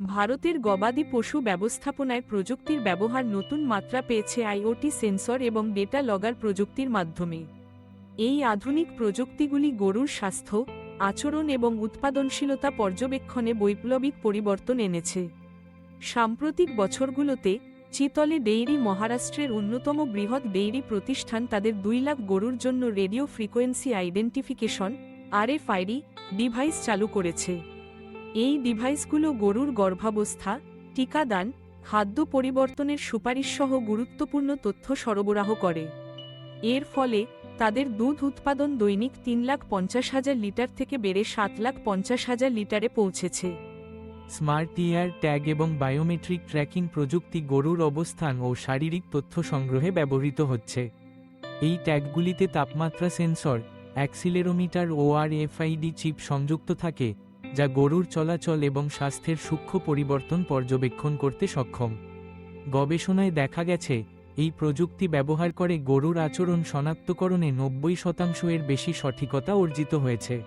ভারতের গবাদি পশু ব্যবস্থাপনায় প্রযুক্তির ব্যবহার নতুন মাত্রা পেয়েছে আইওটি সেন্সর এবং ডেটা লগার প্রযুক্তির মাধ্যমে। এই আধুনিক প্রযুক্তিগুলি গরুর স্বাস্থ্য, আচরণ এবং উৎপাদনশীলতা পর্যবেক্ষণে বৈপ্লবিক পরিবর্তন এনেছে। সাম্প্রতিক বছরগুলোতে চিতলে ডেইরি মহারাষ্ট্রের অন্যতম বৃহৎ ডেইরি প্রতিষ্ঠান তাদের দুই লাখ গরুর জন্য radio frequency identification, RFID, device চালু করেছে। এই ডিভাইসগুলো গরুর গর্ভাবস্থা, টিকাদান, খাদ্য পরিবর্তনের সুপারিশসহ গুরুত্বপূর্ণ তথ্য সরবরাহ করে। এর ফলে তাদের দুধ উৎপাদন দৈনিক তিন লাখ পঞ্চাশ হাজার লিটার থেকে বেড়ে সাত লাখ পঞ্চাশ হাজার লিটারে পৌঁছেছে। স্মার্ট ইয়ার ট্যাগ এবং বায়োমেট্রিক ট্র্যাকিং প্রযুক্তি গরুর অবস্থান ও শারীরিক তথ্য সংগ্রহে ব্যবহৃত হচ্ছে। এই ট্যাগগুলিতে তাপমাত্রা সেন্সর, অ্যাক্সিলেরোমিটার ও আর এফআইডি চিপ সংযুক্ত থাকে যা গরুর চলাচল এবং স্বাস্থ্যের সূক্ষ্ম পরিবর্তন পর্যবেক্ষণ করতে সক্ষম। গবেষণায় দেখা গেছে, এই প্রযুক্তি ব্যবহার করে গরুর আচরণ শনাক্তকরণে নব্বই শতাংশ এর বেশি সঠিকতা অর্জিত হয়েছে।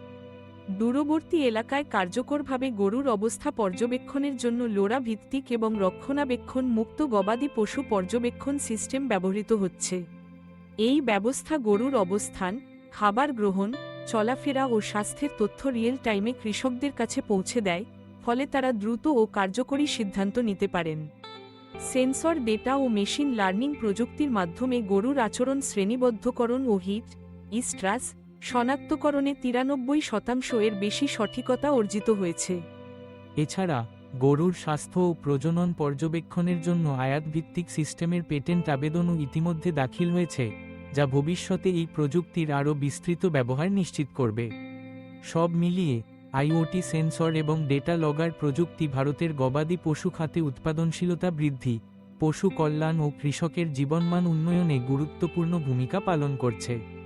দূরবর্তী এলাকায় কার্যকরভাবে গরুর অবস্থা পর্যবেক্ষণের জন্য লোরা ভিত্তিক এবং রক্ষণাবেক্ষণ মুক্ত গবাদি পশু পর্যবেক্ষণ সিস্টেম ব্যবহৃত হচ্ছে। এই ব্যবস্থা গরুর অবস্থান, খাবার গ্রহণ চলাফেরা ও স্বাস্থ্যের তথ্য রিয়েল টাইমে কৃষকদের কাছে পৌঁছে দেয়, ফলে তারা দ্রুত ও কার্যকরী সিদ্ধান্ত নিতে পারেন। সেন্সর ডেটা ও মেশিন লার্নিং প্রযুক্তির মাধ্যমে গরুর আচরণ শ্রেণীবদ্ধকরণ ও হিট ইস্ট্রাস শনাক্তকরণে তিরানব্বই শতাংশ এর বেশি সঠিকতা অর্জিত হয়েছে। এছাড়া, গরুর স্বাস্থ্য ও প্রজনন পর্যবেক্ষণের জন্য আয়াতভিত্তিক সিস্টেমের পেটেন্ট আবেদনও ইতিমধ্যে দাখিল হয়েছে। যা ভবিষ্যতে এই প্রযুক্তির আরও বিস্তৃত ব্যবহার নিশ্চিত করবে। সব মিলিয়ে, আইওটি সেন্সর এবং ডেটা লগার প্রযুক্তি ভারতের গবাদি পশু খাতে উৎপাদনশীলতা বৃদ্ধি, পশু কল্যাণ ও কৃষকের জীবনমান উন্নয়নে গুরুত্বপূর্ণ ভূমিকা পালন করছে।